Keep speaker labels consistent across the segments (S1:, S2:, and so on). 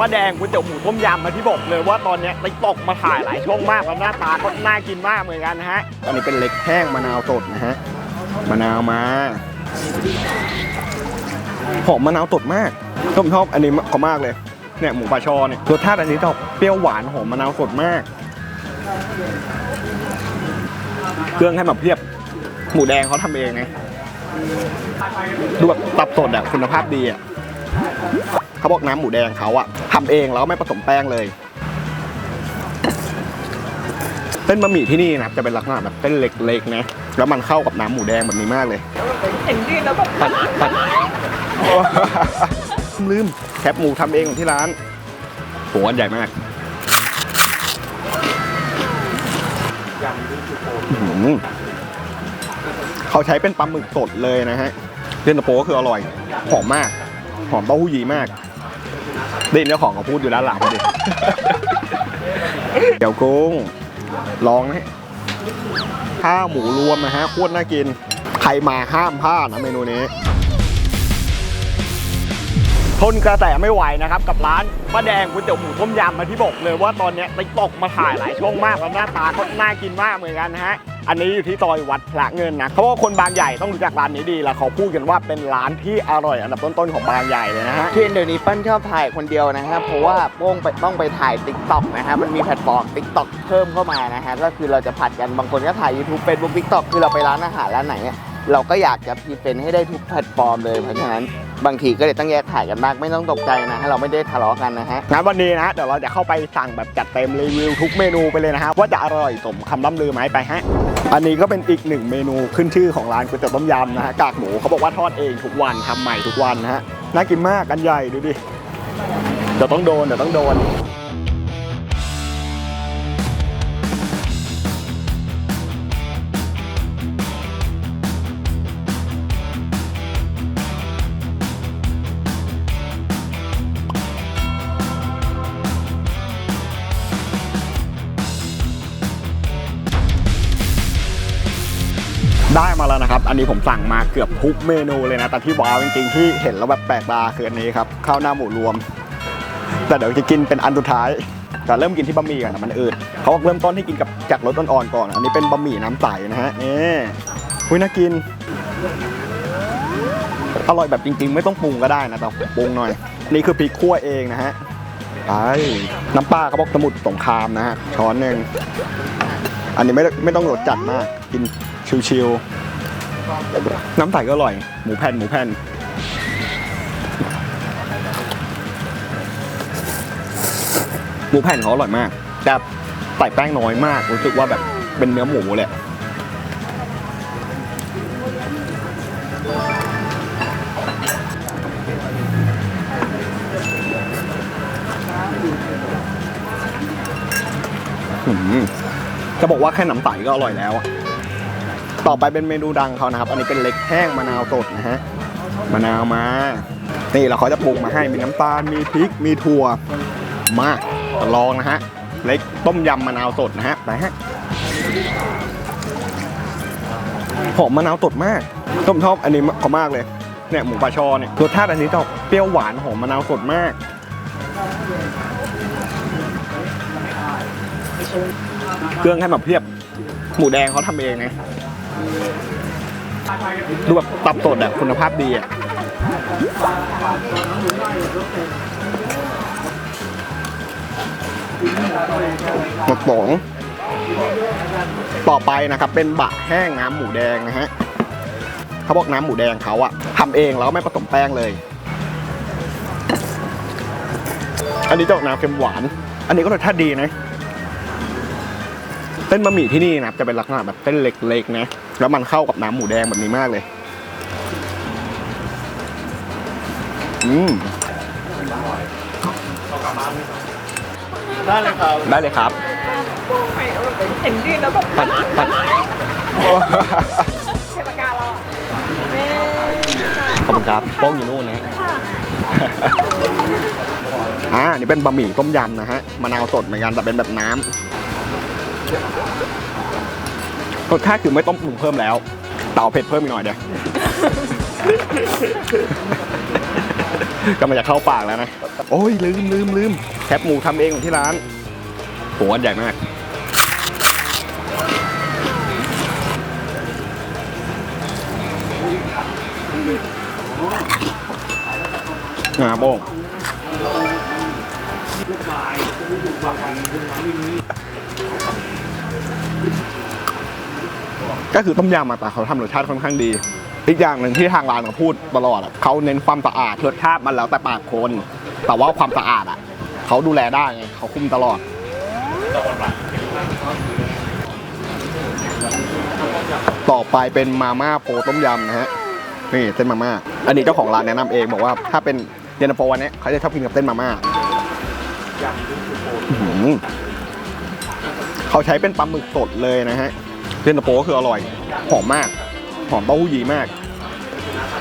S1: ป้าแดงก๋วยเตี๋ยวหมูต้มยำมาที่บอกเลยว่าตอนเนี้ติ๊กตกมาถ่ายหลายช่องมากแล้วหน้าตาก็น่ากินมากเหมือนกันนะฮะอันนี้เป็นเล็กแห้งมะนาวสดนะฮะมะนาวมาหอมมะนาวสดมากผมชอบอันนี้เขามากเลยเนี่ยหมูปลาชอเนี่ยรสชาติอันนี้จะเปรี้ยวหวานหอมมะนาวสดมาก เครื่องให้มาเพียบ หมูแดงเขาทำเองไงดูแบบตับสดอะคุณภาพดีอะ เขาบอกน้ำหมูแดงเขาอะทำเองแล้วไม่ผสมแป้งเลยเส้นบะหมี่ที่นี่นะครับจะเป็นลักษณะแบบเส้นเล็กๆนะแล้วมันเข้ากับน้ำหมูแดงแบบนี้มากเลย
S2: เห็นยืนแล้วแบบ
S1: ตัดตัดลืมแคบหมูทำเองของที่ร้านหัวใหญ่มากเขาใช้เป็นปลาหมึกสดเลยนะฮะเย็นตาโฟก็คืออร่อยหอมมากหอมเต้าหู้ยีมาก ได้ยินเจ้าของเขาพูดอยู่ด้านหลังพอดี เดี๋ยวกุ้งลองนะฮะข้าวหมูรวมนะฮะโคตรน่ากิน ใครมาห้ามพลาดนะเมนูนี้ ทนกระแสไม่ไหวนะครับ กับร้านป้าแดงก๋วยเตี๋ยวหมูต้มยำมาที่บอกเลยว่าตอนเนี้ยติ๊กตอกมาถ่ายหลายช่องมากแล้วหน้าตาก็น่ากินมากเหมือนกันนะฮะ อันนี้อยู่ที่ซอยวัดพระเงินนะเขาบอกว่าคนบางใหญ่ต้องรู้จักร้านนี้ดีแล้วเขาพูดกันว่าเป็นร้านที่อร่อยอันดับต้นๆของบางใหญ่เลยนะฮะ
S2: ที่เดี๋ยวนี้ปั้นชอบถ่ายคนเดียวนะครับเพราะว่าโป้งไปต้องไปถ่ายติ๊กต็อกนะฮะมันมีแพลตฟอร์มติ๊กต็อกเพิ่มเข้ามานะฮะก็คือเราจะผัดกันบางคนก็ถ่าย YouTube เป็นบุ๊กติ๊กต็อกคือเราไปร้านอาหารร้านไหนเนี่ย เราก็อยากจะพรีเซนต์ให้ได้ทุกแพลตฟอร์มเลยเพราะฉะนั้นบางทีก็เลยต้องแยกถ่ายกันบ้างไม่ต้องตกใจนะฮะเราไม่ได้ทะเลาะกันนะฮะ
S1: งั้นวันนี้นะเดี๋ยวเราจะเข้าไปสั่งแบบจัดเต็มรีวิวทุกเมนูไปเลยนะฮะว่าจะอร่อยสมคำล่ำลือไหมไปฮะอันนี้ก็เป็นอีกหนึ่งเมนูขึ้นชื่อของร้านก๋วยเตี๋ยวต้มยำนะฮะกากหมูเขาบอกว่าทอดเองทุกวันทำใหม่ทุกวันนะฮะน่ากินมากกันใหญ่ดูดิเดี๋ยวต้องโดนเดี๋ยวต้องโดน มาแล้วนะครับ อันนี้ผมสั่งมาเกือบทุกเมนูเลยนะ แต่ที่ว้าวจริงๆที่เห็นแล้วแบบแปลกตาคืออันนี้ครับข้าวหน้าหมูรวม แต่เดี๋ยวจะกินเป็นอันสุดท้ายแต่เริ่มกินที่บะหมี่ก่อนนะมันอืดเขาบอกเริ่มต้นที่กินกับจากรสอ่อนๆก่อน อันนี้เป็นบะหมี่น้ำใสนะฮะนี่คุยน่ากิน อร่อยแบบจริง ๆ ไม่ต้องปรุงก็ได้นะแต่ปรุงหน่อย นี่คือพริกคั่วเองนะฮะไปน้ำปลาเขาบอกสมุทรสงครามนะฮะช้อนหนึ่งอันนี้ไม่ไม่ต้องรสจัดมาก กินชิวๆ น้ำใสก็อร่อย หมูแผ่นหมูแผ่นหมูแผ่นเขาอร่อยมาก แต่ใส่แป้งน้อยมาก รู้สึกว่าแบบเป็นเนื้อหมูแหละจะบอกว่าแค่น้ำใสก็อร่อยแล้วอะ ต่อไปเป็นเมนูดังเขานะครับ อันนี้เป็นเล็กแห้งมะนาวสดนะฮะ มะนาวมา นี่แล้วเขาจะปรุงมาให้ มีน้ำตาล มีพริก มีถั่ว มาลองนะฮะ เล็กต้มยำมะนาวสดนะฮะ ไปฮะ หอมมะนาวสดมากผมชอบอันนี้เขามากเลย เนี่ยหมูปลาชอเนี่ย รสชาติอันนี้จะเปรี้ยวหวานหอมมะนาวสดมากเครื่องให้มาเพียบ หมูแดงเขาทำเองไง ดูแบบตับสดอะคุณภาพดีอะหมดสองต่อไปนะครับเป็นบะแห้งน้ำหมูแดงนะฮะเขาบอกน้ำหมูแดงเขาอะทำเองแล้วไม่ผสมแป้งเลย อันนี้จะออกน้ำเค็มหวาน อันนี้ก็รสชาติดีนะเส้นบะหมี่ที่นี่นะจะเป็นลักษณะแบบเส้นเล็กๆนะ แล้วมันเข้ากับน้ำหมูแดงแบบนี้มากเลย อืม
S2: ได้เลยครับ
S1: ได้เลยครับ
S2: เห็นยืนแล้วแบบ
S1: ปัดปัด
S2: เทปากาเรา
S1: ขอบคุณครับโป้งอยู่นู่นนะฮะอ่าอันนี่เป็นบะหมี่ต้มยำนะฮะ มะนาวสดเหมือนกันแต่เป็นแบบน้ำ รสชาติคือไม่ต้องปรุงเพิ่มแล้วเตาเผ็ดเพิ่มอีกหน่อยเดียวกำลังจะเข้าปากแล้วนะ โอ้ยลืมลืมลืมแคปหมูทำเองของที่ร้านโหอันใหญ่มาก งาโป้ง ก็คือต้มยำมาแต่เขาทำรสชาติค่อนข้างดี อีกอย่างหนึ่งที่ทางร้านเขาพูดตลอดอะเขาเน้นความสะอาดรสชาติมันแล้วแต่ปากคน แต่ว่าความสะอาดอะเขาดูแลได้ไงเขาคุมตลอด ต่อไปเป็นมาม่าโปต้มยำนะฮะนี่เส้นมาม่าอันนี้เจ้าของร้านแนะนำเองบอกว่าถ้าเป็นเย็นตาโฟวันนี้เขาจะชอบกินกับเส้นมาม่าเขาใช้เป็นปลาหมึกสดเลยนะฮะ เย็นตาโฟก็คืออร่อย หอมมาก หอมเต้าหู้ยี้มาก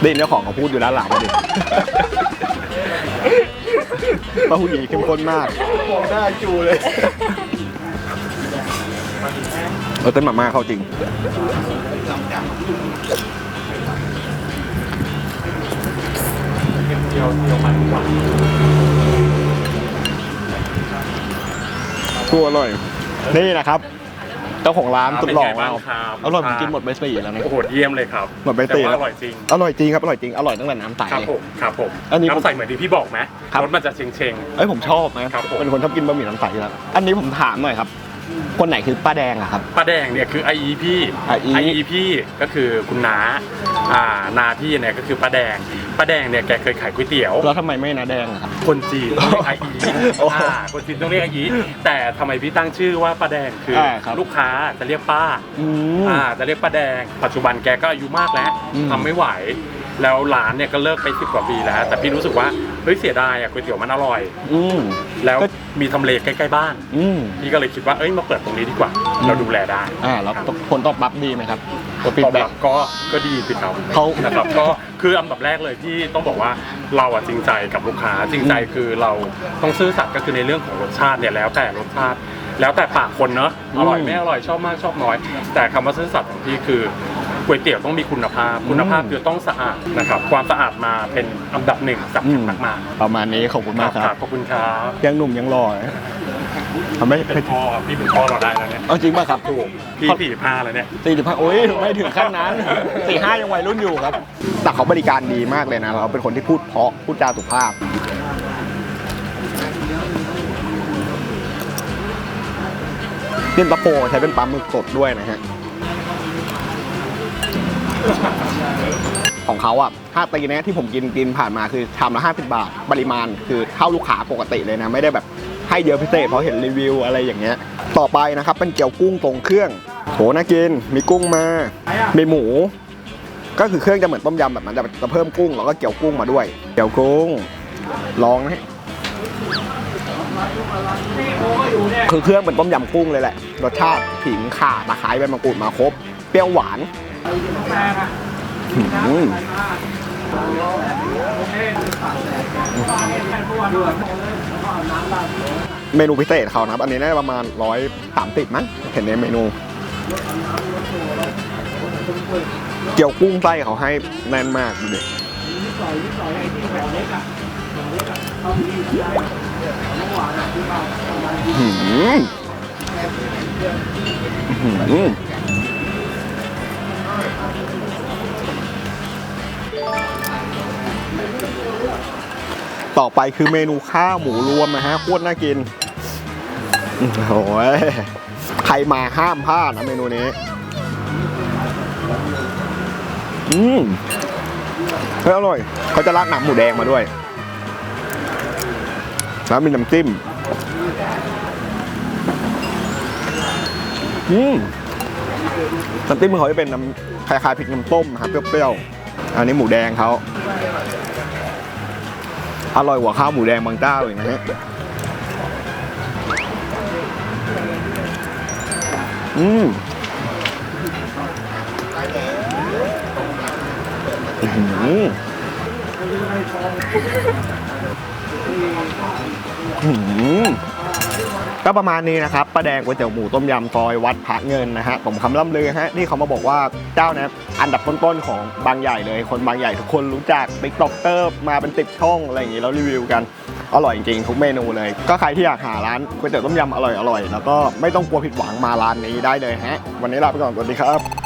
S1: ได้ยินเจ้าของเขาพูดอยู่ด้านหลังมาดิ เต้าหู้ยี้เข้มข้นมาก มองหน้าจูเลย เออเต้นมาม่าเข้าจริง ตัวอร่อย นี่นะครับ เจ้าของร้านสุดหล่อ
S3: เป็นไง
S1: เรา
S3: บ้างครับ
S1: อร่อยผมกินหมดไปสี่แล้วนะ
S3: โอ้โหเยี่ยมเลยครับ
S1: หมดไปสี่
S3: แต่
S1: แล้ว
S3: ว่าอร่อยจริง
S1: อร่อยจริงครับอร่อยจริงอร่อยตั้งแต่น้ำใส
S3: ครับผมครับผม
S1: อันนี้ผม
S3: น้ำใสเหมือนที่พี่บอกไหม
S1: ครับ
S3: รสมันจะเชงเชง
S1: เอ้ยผมชอบนะครับ
S3: ผม
S1: เป็นคนชอบกินบะหมี่น้ำใสอยู่แล้วอันนี้ผมถามหน่อยครับคนไหนคือป้าแดงอะครับ
S3: ป้าแดงเนี่ยคือไออีพี่
S1: ไออี
S3: ไออีพี่ก็คือคุณน้า อ่านาพี่เนี่ยก็คือป้าแดงป้าแดงเนี่ยแกเคยขายก๋วยเตี๋ยว
S1: แล้วทำไมไม่นาแดงอะครับ
S3: คนจีนต้องเรียกไออี
S1: โอ้โห
S3: อ่าคนจีนต้องเรียกไออีแต่ทำไมพี่ตั้งชื่อว่าป้าแดงคืออา
S1: ครับ
S3: ลูกค้าจะเรียกป้า
S1: อืม
S3: อ่าจะเรียกป้าแดง ปัจจุบันแกก็อายุมากแล้ว
S1: อืม
S3: ทำไม่ไหว แล้วร้านเนี่ยก็เลิกไปสิบกว่าปีแล้ว แต่พี่รู้สึกว่าเฮ้ยเสียดายอะก๋วยเตี๋ยวมันอร่อย
S1: อืม
S3: แล้ว
S1: ก็
S3: มีทำเลใกล้ๆบ้าน
S1: อืม
S3: พี่ก็เลยคิดว่าเอ้ยมาเปิดตรงนี้ดีกว่า เราดูแลได้
S1: อ่าแล้ว
S3: ครับ
S1: ผลตอบรับดีไหมครับ ตัวฟี
S3: ต
S1: ด
S3: อบ
S1: แบ็
S3: รับก็ก็ดีสิครับ
S1: เขา
S3: นะครับก็คืออันดับแรกเลยที่ต้องบอกว่าเราอะจริงใจกับลูกค้าจริงใจคือเราต้องซื่อสัตย์ก็คือในเรื่องของรสชาติเนี่ยแล้วแต่รสชาติ แล้วแต่ปากคนเนอะอร่อยไม่อร่อยชอบมากชอบน้อย แต่คำว่าซื่อสัตย์ของพี่คือก๋วยเตี๋ยวต้องมีคุณภาพ คุณภาพคือต้องสะอาดนะครับความสะอาดมาเป็นอันดับหนึ่งสำ
S1: อื
S3: คัญ
S1: ม
S3: มาก
S1: ประมาณนี้ขอบคุณ
S3: ๆ
S1: มากครับ
S3: ขอบคุณครับ
S1: ยังหนุ่มยังหล่อนะ ทำไม่
S3: เป็นพ่อพี่เป็นพ่อเราได้แล้วเนี่ย
S1: เอาจริงป่ะครับ
S3: ถูกพี่สี่สิบห้าแล้วเนี่ย
S1: สี่สิบห้าโอ้ยไม่ถึงขั้นนั้นสี่ห้ายังวัยรุ่นอยู่ครับ แต่เขาบริการดีมากเลยนะ เราเป็นคนที่พูดเพราะพูดจาสุภาพเย็นตาโฟใช้เป็นปลาหมึกสดด้วยนะฮะ ของเขาอะถ้าตีเนี้ยที่ผมกินกินผ่านมาคือชามละ50 บาท ปริมาณคือเท่าลูกค้าปกติเลยนะ ไม่ได้แบบ ให้เยอะพิเศษเพราะเห็นรีวิวอะไรอย่างเงี้ย ต่อไปนะครับเป็นเกี๊ยวกุ้งตรงเครื่องโหน่ากินมีกุ้งมา มีหมู ก็คือเครื่องจะเหมือนต้มยำแบบนั้นแต่จะเพิ่มกุ้งแล้วก็เกี๊ยวกุ้งมาด้วย เกี๊ยวกุ้งลองนะคือเครื่องเป็นต้มยำกุ้งเลยแหละรสชาติขิงข่าตะไคร้ใบมะกรูดมาครบ เปรี้ยวหวานอื เมนูพิเศษเขานะครับ อันนี้น่าจะประมาณร้อยสามสิบมั้งเห็นในเมนู เกี๊ยวกุ้งไส้เขาให้แน่นมากดูดิหืมหืม ต่อไปคือเมนูข้าวหมูรวมนะฮะโคตรน่ากินโอ้ยใครมาห้ามพลาดนะเมนูนี้ อืมเฮ้ยอร่อยเขาจะราดหนังหมูแดงมาด้วย แล้วมีน้ำจิ้ม อืมน้ำจิ้มเขาจะเป็นน้ำคล้ายๆพริกน้ำต้มนะครับเปรี้ยวๆอันนี้หมูแดงเขา อร่อยกว่าข้าวหมูแดงบางเจ้าอีกนะฮะอืมอืมอหืออือหือ ก็ประมาณนี้นะครับป้าแดงก๋วยเตี๋ยวหมูต้มยำซอยวัดพระเงินนะฮะผมคำล่ำลือฮะนี่เขามาบอกว่าเจ้าเนี้อันดับต้นๆของบางใหญ่เลย คนบางใหญ่ทุกคนรู้จักติ๊กต็อกเตอร์มาเป็นติดช่องอะไรอย่างงี้แล้วรีวิวกันอร่อยจริงๆทุกเมนูเลย ก็ใครที่อยากหาร้านก๋วยเตี๋ยวต้มยำอร่อยๆแล้วก็ไม่ต้องกลัวผิดหวังมาร้านนี้ได้เลยฮะวันนี้ลาไปก่อนสวัสดีครับ